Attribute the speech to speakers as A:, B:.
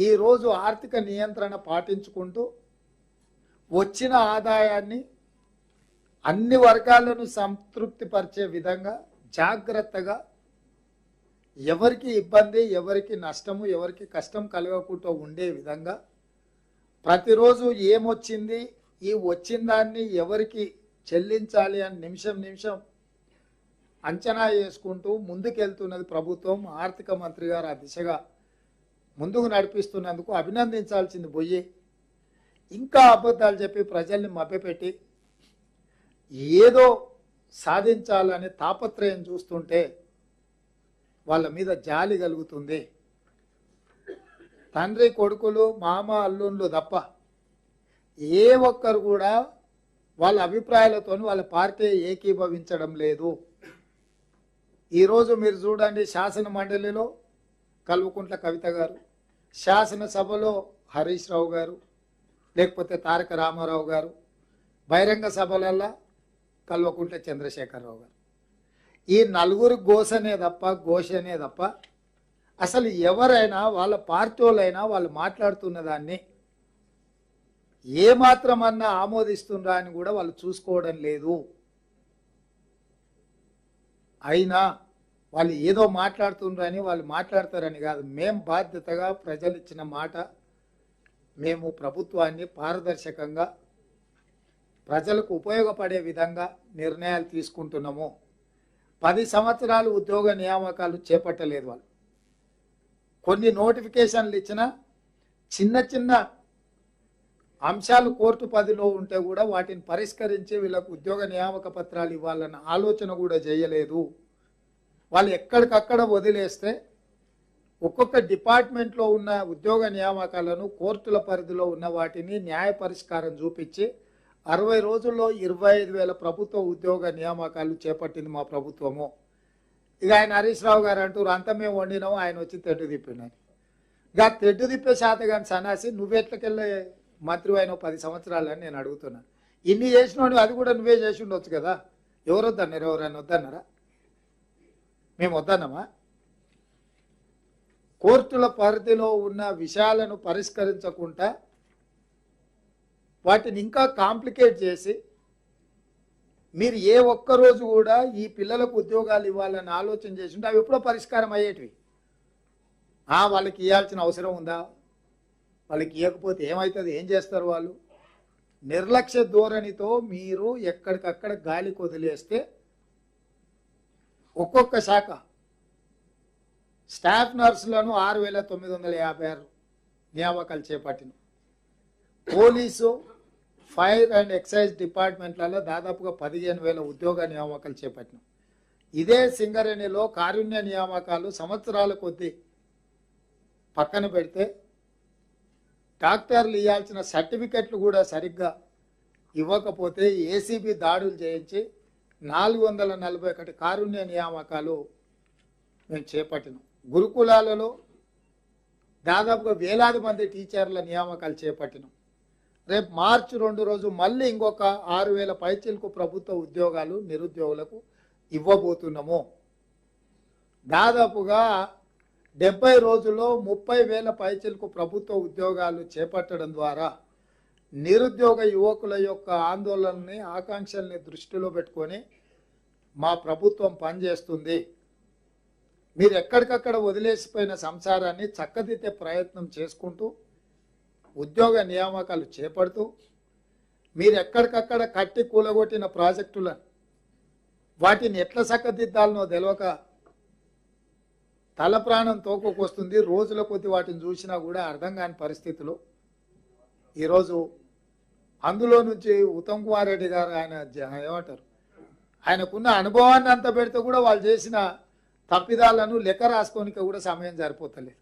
A: ఈరోజు ఆర్థిక నియంత్రణ పాటించుకుంటూ వచ్చిన ఆదాయాన్ని అన్ని వర్గాలను సంతృప్తిపరిచే విధంగా జాగ్రత్తగా ఎవరికి ఇబ్బంది ఎవరికి నష్టము ఎవరికి కష్టం కలగకుండా ఉండే విధంగా ప్రతిరోజు ఏమొచ్చింది ఈ వచ్చిన దాన్ని ఎవరికి చెల్లించాలి అని నిమిషం నిమిషం అంచనా వేసుకుంటూ ముందుకెళ్తున్నది ప్రభుత్వం. ఆర్థిక మంత్రి గారు ఆ దిశగా ముందుకు నడిపిస్తున్నందుకు అభినందించాల్సింది పోయి ఇంకా అబద్ధాలు చెప్పి ప్రజల్ని మభ్యపెట్టి ఏదో సాధించాలనే తాపత్రయం చూస్తుంటే వాళ్ళ మీద జాలి కలుగుతుంది. తండ్రి కొడుకులు మామ అల్లుళ్ళు తప్ప ఏ ఒక్కరు కూడా వాళ్ళ అభిప్రాయాలతో వాళ్ళ పార్టీ ఏకీభవించడం లేదు. ఈరోజు మీరు చూడండి శాసన మండలిలో కల్వకుంట్ల కవిత గారు శాసనసభలో హరీష్ రావు గారు లేకపోతే తారక రామారావు గారు బహిరంగ సభలల్లా కల్వకుంట్ల చంద్రశేఖరరావు గారు. ఈ నలుగురు గోసనే తప్ప ఘోషనే తప్ప అసలు ఎవరైనా వాళ్ళ పార్టీ వాళ్ళైనా వాళ్ళు మాట్లాడుతున్న దాన్ని ఏమాత్రమన్నా ఆమోదిస్తుండ్రా అని కూడా వాళ్ళు చూసుకోవడం లేదు. అయినా వాళ్ళు ఏదో మాట్లాడుతుండ్రని వాళ్ళు మాట్లాడతారని కాదు. మేం బాధ్యతగా ప్రజలు ఇచ్చిన మాట మేము ప్రభుత్వాన్ని పారదర్శకంగా ప్రజలకు ఉపయోగపడే విధంగా నిర్ణయాలు తీసుకుంటున్నాము. పది సంవత్సరాలు ఉద్యోగ నియామకాలు చేపట్టలేదు వాళ్ళు. కొన్ని నోటిఫికేషన్లు ఇచ్చిన చిన్న చిన్న అంశాలు కోర్టు పదిలో ఉంటే కూడా వాటిని పరిష్కరించి వీళ్ళకు ఉద్యోగ నియామక పత్రాలు ఇవ్వాలన్న ఆలోచన కూడా చేయలేదు. వాళ్ళు ఎక్కడికక్కడ వదిలేస్తే ఒక్కొక్క డిపార్ట్మెంట్లో ఉన్న ఉద్యోగ నియామకాలను కోర్టుల పరిధిలో ఉన్న వాటిని న్యాయ పరిష్కారం చూపించి అరవై రోజుల్లో ఇరవై ఐదు వేల ప్రభుత్వ ఉద్యోగ నియామకాలు చేపట్టింది మా ప్రభుత్వము. ఇక ఆయన హరీష్ రావు గారు అంటారు అంతా మేము వండినాము ఆయన వచ్చి తెడ్డు తిప్పినని ఇక తెడ్డు తిప్పే శాత కానీ సన్నాసి నువ్వెట్లకెళ్ళే మంత్రి అయిన పది సంవత్సరాలని నేను అడుగుతున్నాను ఇన్ని చేసినోడు అది కూడా నువ్వే చేసి ఉండొచ్చు కదా. ఎవరొద్దన్నారు ఎవరైనా వద్దన్నారా? మేము వద్దన్నామా? కోర్టుల పరిధిలో ఉన్న విషయాలను పరిష్కరించకుండా వాటిని ఇంకా కాంప్లికేట్ చేసి మీరు ఏ ఒక్క రోజు కూడా ఈ పిల్లలకు ఉద్యోగాలు ఇవ్వాలని ఆలోచన చేసి ఉంటే అవి ఎప్పుడో పరిష్కారం అయ్యేటివి. వాళ్ళకి ఇవ్వాల్సిన అవసరం ఉందా? వాళ్ళకి ఇవ్వకపోతే ఏమవుతుంది ఏం చేస్తారు వాళ్ళు? నిర్లక్ష్య ధోరణితో మీరు ఎక్కడికక్కడ గాలి కొదిలేస్తే ఒక్కొక్క శాఖ. స్టాఫ్ నర్సులను ఆరు వేల తొమ్మిది వందల యాభై ఆరు నియామకాలు చేపట్టిన పోలీసు ఫైర్ అండ్ ఎక్సైజ్ డిపార్ట్మెంట్లలో దాదాపుగా పదిహేను వేల ఉద్యోగ నియామకాలు చేపట్టినాం. ఇదే సింగరేణిలో కారుణ్య నియామకాలు సంవత్సరాల కొద్దీ పక్కన పెడితే డాక్టర్లు ఇవ్వాల్సిన సర్టిఫికెట్లు కూడా సరిగ్గా ఇవ్వకపోతే ఏసీబీ దాడులు చేయించి నాలుగు వందల నలభై ఒకటి కారుణ్య నియామకాలు మేము చేపట్టినాం. గురుకులాలలో దాదాపుగా వేలాది మంది టీచర్ల నియామకాలు చేపట్టినాం. రేపు మార్చి రెండు రోజు మళ్ళీ ఇంకొక ఆరు వేల పైచీలకు ప్రభుత్వ ఉద్యోగాలు నిరుద్యోగులకు ఇవ్వబోతున్నాము. దాదాపుగా డెబ్బై రోజుల్లో ముప్పై వేల పైచీలకు ప్రభుత్వ ఉద్యోగాలు చేపట్టడం ద్వారా నిరుద్యోగ యువకుల యొక్క ఆందోళనని ఆకాంక్షల్ని దృష్టిలో పెట్టుకొని మా ప్రభుత్వం పనిచేస్తుంది. మీరు ఎక్కడికక్కడ వదిలేసిపోయిన సంసారాన్ని చక్కదిద్దే ప్రయత్నం చేసుకుంటూ ఉద్యోగ నియామకాలు చేపడుతూ మీరు ఎక్కడికక్కడ కట్టి కూలగొట్టిన ప్రాజెక్టులను వాటిని ఎట్లా చక్కదిద్దాలనో తెలియక తల ప్రాణం తోకొకొస్తుంది రోజుల కొద్ది వాటిని చూసినా కూడా అర్థం కాని పరిస్థితిలో. ఈరోజు అందులో నుంచి ఉత్తమ్ కుమార్ రెడ్డి గారు ఆయన ఏమంటారు? ఆయనకున్న అనుభవాన్ని అంత పెడితే కూడా వాళ్ళు చేసిన తప్పిదాలను లెక్క రాసుకోనికి కూడా సమయం సరిపోతలేదు.